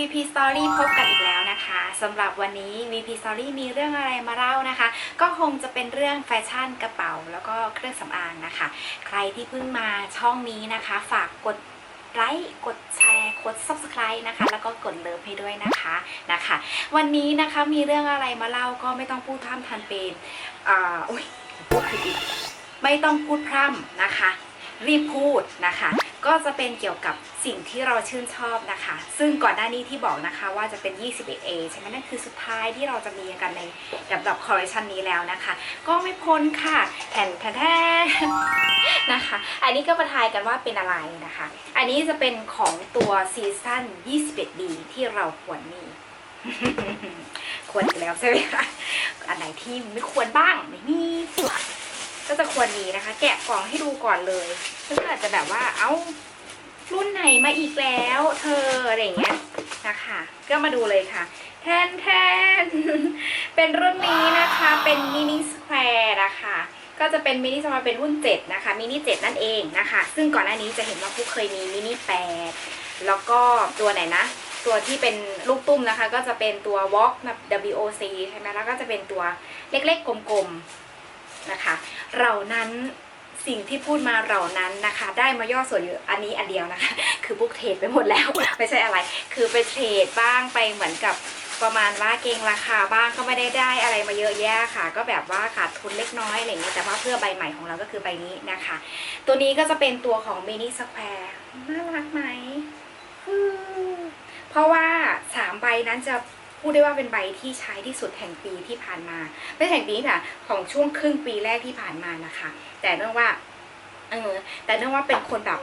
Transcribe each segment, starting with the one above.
VP Story พบกันอีกแล้วนะคะสำหรับวันนี้ VP Story มีเรื่องอะไรมาเล่านะคะ ก็คงจะเป็นเรื่องแฟชั่นกระเป๋า แล้วก็เครื่องสำอางนะคะ ใครที่เพิ่งมาช่องนี้นะคะ ฝากกดไลค์กดแชร์กด subscribe นะคะ แล้วก็กดเลิฟให้ด้วยนะคะนะคะ วันนี้นะคะมีเรื่องอะไรมาเล่าก็ไม่ต้องพูดพร่ำทำเป็นอ่าอุ้ยไม่ต้องพูดพร่ำนะคะ รีบพูดนะคะ ก็จะเป็นเกี่ยวกับสิ่งที่เราชื่นชอบนะคะ ซึ่งก่อนหน้านี้ที่บอกนะคะว่าจะเป็น 21A ใช่ไหมนั่นคือสุดท้ายที่เราจะมีกันในดับดับคอลเลคชันนี้แล้วนะคะ ก็ไม่พ้นค่ะแผ่นแท้ๆนะคะ อันนี้ก็ประทายกันว่าเป็นอะไรนะคะ อันนี้จะเป็นของตัวซีซั่น 21D ที่เราควรมีควรอยู่แล้วใช่ไหมคะ อันไหนที่ไม่ควรบ้างไม่มี ก็จะควรมีนะคะ แกะกล่องให้ดูก่อนเลยเพื่ออาจจะแบบว่าเอ้ารุ่นไหนมาอีกแล้ว เธออะไรอย่างเงี้ยนะคะ ก็มาดูเลยค่ะ แทนแทนเป็นรุ่นนี้นะคะเป็นมินิสแควร์นะคะก็จะเป็นมินิสแควร์เป็นรุ่น 7 นะคะมินิ7นั่นเองนะคะ ซึ่งก่อนหน้านี้จะเห็นว่าผู้เคยมีมินิ8แล้วก็ตัวไหนนะ ตัวที่เป็นลูกตุ้มนะคะ ก็จะเป็นตัว Walk แบบ WOC ใช่ไหมแล้วก็จะเป็นตัวเล็กๆกลมๆ นะคะเรานั้นสิ่งที่พูดมาเรานั้นนะคะ ได้มาย่อส่วนอยู่อันนี้อันเดียวนะคะ คือพวกเทรดไปหมดแล้ว ไม่ใช่อะไร คือไปเทรดบ้างไปเหมือนกับประมาณว่าเกงราคาบ้างก็ไม่ได้ได้อะไรมาเยอะแยะค่ะ ก็แบบว่าขาดทุนเล็กน้อยอะไรอย่างนี้แต่ว่าเพื่อใบใหม่ของเราก็คือใบนี้นะคะ ตัวนี้ก็จะเป็นตัวของมินิสแควร์น่ารักไหมอืมเพราะว่าสามใบนั้นจะ พูดได้ว่าเป็นใบที่ใช้ที่สุดแห่งปีที่ผ่านมาไม่ใช่แห่งปีค่ะของช่วงครึ่งปีแรกที่ผ่านมานะคะ แต่เนื่องว่าเออแต่เนื่องว่าเป็นคนแบบ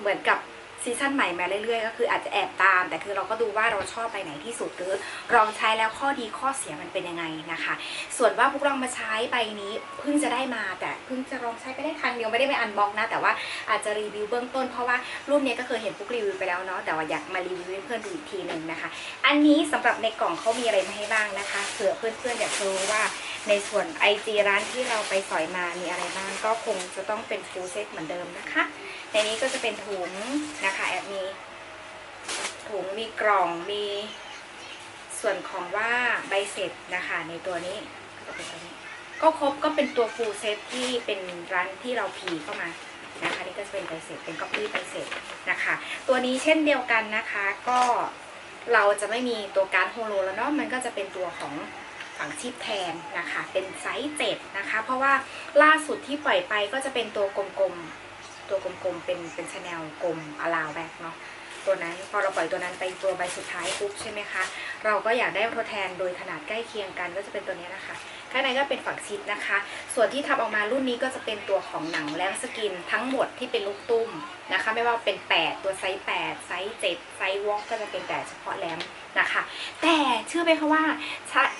เหมือนกับ ซีซั่นใหม่มาเรื่อยๆ ก็คืออาจจะแอบตาม แต่คือเราก็ดูว่าเราชอบไปไหนที่สุดหรือลองใช้แล้วข้อดีข้อเสียมันเป็นยังไงนะคะ ส่วนว่าพวกเรามาใช้ใบนี้เพิ่งจะได้มาแต่เพิ่งจะลองใช้ไปได้ครั้งเดียวไม่ได้ไปอันบ็อกนะ แต่ว่าอาจจะรีวิวเบื้องต้นเพราะว่ารุ่นนี้ก็เคยเห็นพวกรีวิวไปแล้วเนาะแต่ว่าอยากมารีวิวให้เพื่อนดูอีกทีหนึ่งนะคะ อันนี้สำหรับในกล่องเขามีอะไรมาให้บ้างนะคะเผื่อเพื่อนๆอยากรู้ว่า ในส่วนไอจีร้านที่เราไปสอยมามีอะไรบ้างก็คงจะต้องเป็นฟูลเซ็ตเหมือนเดิมนะคะ ในนี้ก็จะเป็นถุงนะคะแอบมีถุงมีกล่องมีส่วนของว่าใบเสร็จนะคะในตัวนี้ก็เป็นตัวนี้ก็ครบก็เป็นตัวฟูลเซ็ตที่เป็นร้านที่เราพีเข้ามานะคะนี่ก็จะเป็นใบเสร็จเป็นก๊อปปี้ใบเสร็จนะคะ ตัวนี้เช่นเดียวกันนะคะก็เราจะไม่มีตัวการดโฮโลแล้วเนาะมันก็จะเป็นตัวของ ฝังชีพแทนนะคะ เป็นไซส์7นะคะ เพราะว่าล่าสุดที่ปล่อยไปก็จะเป็นตัวกลมๆ ตัวกลมๆ เป็นเป็นชาแนลกลมอลาวแบ็กเนาะ ตัวนั้นพอเราปล่อยตัวนั้นไปตัวใบสุดท้ายปุ๊บใช่ไหมคะ เราก็อยากได้ทดแทนโดยขนาดใกล้เคียงกันก็จะเป็นตัวนี้นะคะ ข้างในก็เป็นฝักชิดนะคะ ส่วนที่ทำออกมารุ่นนี้ก็จะเป็นตัวของหนังแลมสกินทั้งหมดที่เป็นลูกตุ้มนะคะ ไม่ว่าเป็น 8 ตัวไซส์8ไซส์7ไซส์วอลก็จะเป็นแต่เฉพาะแลมนะคะ แต่ ชื่อไหมคะว่า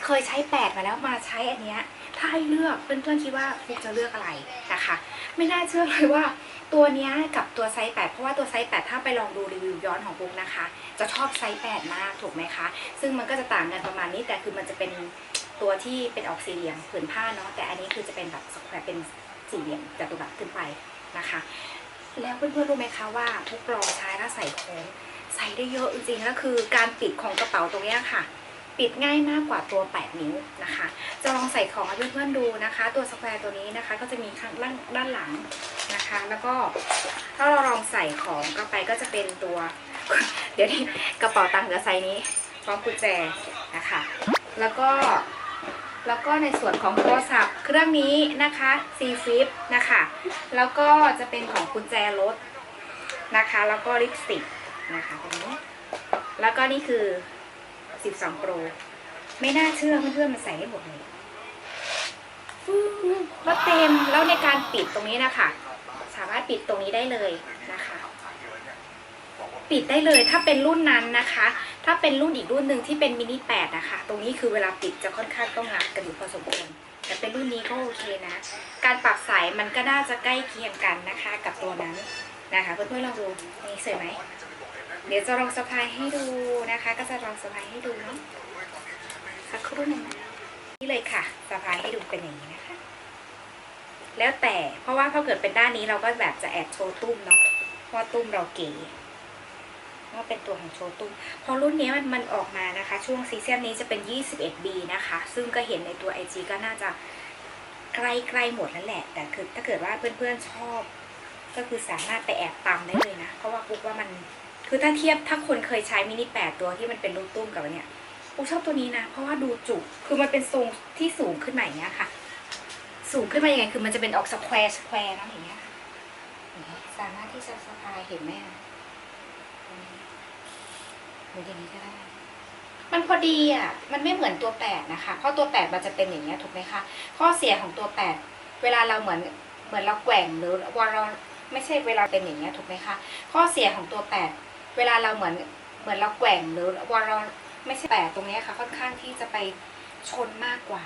เคยใช้8มาแล้วมาใช้อันเนี้ยถ้าให้เลือกเพื่อนๆคิดว่าฟุกจะเลือกอะไรนะคะ ไม่น่าเชื่อเลยว่าตัวนี้กับตัวไซส์8เพราะว่าตัวไซส์8ถ้าไปลองดูรีวิวย้อนของฟุกนะคะ จะชอบไซส์8มากถูกไหมคะ ซึ่งมันก็จะต่างกันประมาณนี้แต่คือมันจะเป็นตัวที่เป็นออกสี่เหลี่ยมผืนผ้าเนาะแต่อันนี้คือจะเป็นแบบสแควร์เป็นสี่เหลี่ยมจัตุรัสขึ้นไปนะคะ แล้วเพื่อนๆรู้ไหมคะว่าทุกลองใช้แล้วใส่โค้งใส่ได้เยอะจริงๆแล้วคือการปิดของกระเป๋าตรงนี้ค่ะ ปิดง่ายมากกว่าตัว 8 นิ้วนะคะ จะลองใส่ของให้เพื่อนๆดูนะคะ ตัวสแควร์ตัวนี้นะคะ ก็จะมีข้างล่างด้านหลังนะคะ แล้วก็ถ้าเราลองใส่ของเข้าไปก็จะเป็นตัว เดี๋ยวนี้กระเป๋าตังค์เหลือไซส์นี้พร้อมกุญแจนะคะ แล้วก็แล้วก็ในส่วนของโทรศัพท์เครื่องนี้นะคะซีฟิปนะคะ แล้วก็จะเป็นของกุญแจรถนะคะ แล้วก็ลิปสติกนะคะตรงนี้ แล้วก็นี่คือ 12 Pro ไม่น่าเชื่อเพื่อนๆมันใส่ได้หมดเลยมแล้วเต็มแล้วในการปิดตรงนี้นะคะ สามารถปิดตรงนี้ได้เลยนะคะ ปิดได้เลยถ้าเป็นรุ่นนั้นนะคะ ถ้าเป็นรุ่นอีกรุ่นหนึ่งที่เป็นมินิ8นะคะ ตรงนี้คือเวลาปิดจะค่อนข้างต้องงัดกันอยู่พอสมควรแต่เป็นรุ่นนี้ก็โอเคนะ การปรับสายมันก็น่าจะใกล้เคียงกันนะคะ กับตัวนั้นนะคะเพื่อนๆลองดูนี่สวยไหม เดี๋ยวจะลองสะพายให้ดูนะคะ ก็จะลองสะพายให้ดูเนาะสักครู่หนึงนะนี่เลยค่ะสะพายให้ดูเป็นอย่างนี้นะคะ แล้วแต่เพราะว่าถ้าเกิดเป็นด้านนี้เราก็แบบจะแอบโชว์ตุ้มเนาะเพราะตุ้มเราเก๋ว่าเป็นตัวของโชว์ตุ้มพราะรุ่นนี้มันมันออกมานะคะ ช่วงซีซั่นนี้จะเป็น 21B นะคะ ซึ่งก็เห็นในตัว IG ก็น่าจะใกล้ใกลหมดแล้วแหละ แต่คือถ้าเกิดว่าเพื่อนๆชอบ ก็คือสามารถไปแอบตามได้เลยนะ เพราะว่าปุ๊กว่ามัน คือถ้าเทียบถ้าคนเคยใช้มินิแปดตัวที่มันเป็นลูกตุ้มกับอันเนี้ยปุ๊กชอบตัวนี้นะ เพราะว่าดูจุกคือมันเป็นทรงที่สูงขึ้นมาอย่างเงี้ยค่ะ สูงขึ้นมายังไงคือมันจะเป็นออกสแควร์สแควร์นะอย่างเงี้ยค่ะสามารถที่จะสะพายเห็นไหมอะหรืออย่างนี้ก็ได้ มันพอดีอะ มันไม่เหมือนตัวแปดนะคะ เพราะตัวแปดมันจะเป็นอย่างเงี้ยถูกไหมคะ ข้อเสียของตัวแปดเวลาเราเหมือนเหมือนเราแกว่งหรือว่าเราไม่ใช่เวลาเป็นอย่างเงี้ยถูกไหมคะ ข้อเสียของตัวแปด เวลาเราเหมือนเหมือนเราแกว่งหรือว่าเราไม่ใช่แปดตรงนี้ค่ะ ค่อนข้างที่จะไปชนมากกว่า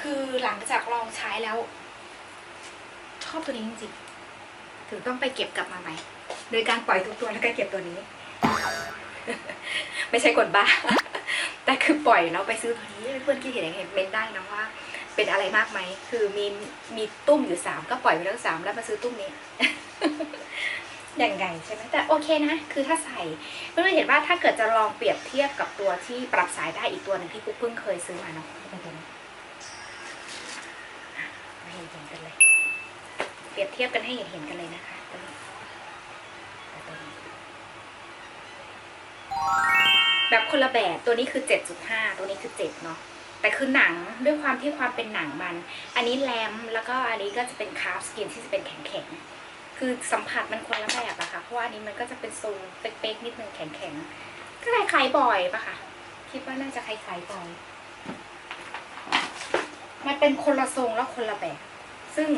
คือหลังจากลองใช้แล้ว ชอบตัวนี้จริงๆถึงต้องไปเก็บกลับมาใหม่ โดยการปล่อยทุกตัวแล้วก็เก็บตัวนี้ ไม่ใช่กดบ้า แต่คือปล่อยแล้วไปซื้อตัวนี้เพื่อนๆคิดเห็นยังไงเมนได้นะว่า เป็นอะไรมากไหมคือมีมีตุ้มอยู่สามก็ปล่อยไปแล้วสามแล้วมาซื้อตุ้มนี้ อย่างไงใช่ไหมแต่โอเคนะ คือถ้าใส่เพื่อนๆเห็นว่าถ้าเกิดจะลองเปรียบเทียบกับตัวที่ปรับสายได้อีกตัวหนึ่งที่กุ๊กเพิ่งเคยซื้อมาเนาะเป็นตัวนี้อะมาเห็นเห็นกันเลย เปรียบเทียบกันให้เห็นเห็นกันเลยนะคะตัวนี้กับตัวนี้แบบคนละแบบตัวนี้คือ 7.5 ตัวนี้คือ7เนาะแต่คือหนังด้วยความที่ความเป็นหนังมัน อันนี้แรมแล้วก็อันนี้ก็จะเป็นคาร์ฟสกินที่จะเป็นแข็งๆ คือสัมผัสมันคนละแบบอะค่ะ เพราะว่าอันนี้มันก็จะเป็นทรงเป๊กๆนิดนึงแข็งๆก็คล้ายๆบอยปะค่ะ คิดว่าน่าจะคล้ายๆบอย มันเป็นคนละทรงแล้วคนละแบบ ซึ่ง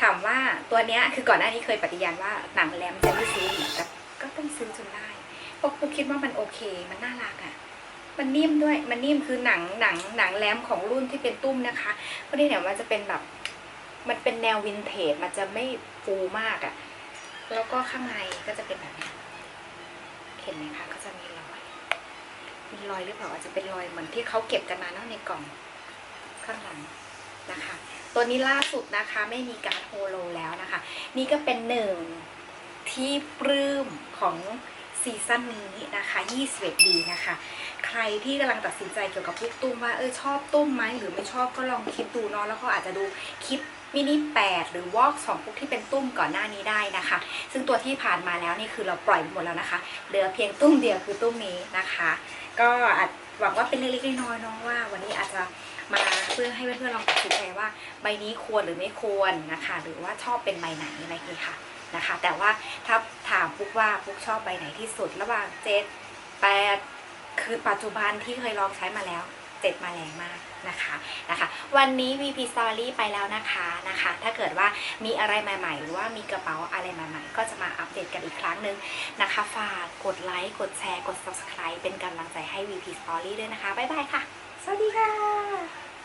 ถามว่าตัวเนี้ยคือก่อนหน้านี้เคยปฏิญาณว่าหนังแรมจะไม่ซื้ออีกแต่ก็ต้องซื้อจนได้เพราะกูคิดว่ามันโอเค มันน่ารักอะ่ะมันนิ่มด้วย มันนิ่มคือหนังหนังหนังแรมของรุ่นที่เป็นตุ้มนะคะเพราะนี่เนี่ยมันจะเป็นแบบ มันเป็นแนววินเทจมันจะไม่ฟูมากอะ่ะ แล้วก็ข้างในก็จะเป็นแบบนี้เห็นไหมคะก็จะมีรอย มีรอยหรือเปล่าอาจจะเป็นรอยเหมือนที่เขาเก็บกันมาเนอะในกล่องข้างหลังนะคะ ตัวนี้ล่าสุดนะคะไม่มีการโฮโลแล้วนะคะ นี่ก็เป็นหนึ่งที่ปลื้มของซีซั่นนี้นะคะ21ดีนะคะ ใครที่กำลังตัดสินใจเกี่ยวกับพวกตุ้มว่าเออชอบตุ้มไหมหรือไม่ชอบก็ลองคิดดูเนาะแล้วก็อาจจะดูคลิป มินิ8 หรือวอล์กสองพวกที่เป็นตุ้มก่อนหน้านี้ได้นะคะ ซึ่งตัวที่ผ่านมาแล้วนี่คือเราปล่อยหมดแล้วนะคะ เหลือเพียงตุ้มเดียวคือตุ้มนี้นะคะ ก็อาจหวังว่าเป็นเล็กๆน้อยๆน้องว่า วันนี้อาจจะมาเพื่อให้เพื่อนๆลองตัดสินใจว่าใบนี้ควรหรือไม่ควรนะคะ หรือว่าชอบเป็นใบไหนอะไรนี้ค่ะนะคะ แต่ว่าถ้าถามปุ๊กว่าปุ๊กชอบใบไหนที่สุดระหว่างเจ็ดแปดคือปัจจุบันที่เคยลองใช้มาแล้ว เจ็ดมาแรงมากนะคะนะคะ วันนี้ VP Story ไปแล้วนะคะนะคะ ถ้าเกิดว่ามีอะไรใหม่ๆ หรือว่ามีกระเป๋าอะไรใหม่ๆ ก็จะมาอัปเดตกันอีกครั้งหนึ่งนะคะ ฝากกดไลค์กดแชร์กด subscribe เป็นกำลังใจให้ VP Story ด้วยนะคะ บ๊ายบายค่ะ สวัสดีค่ะ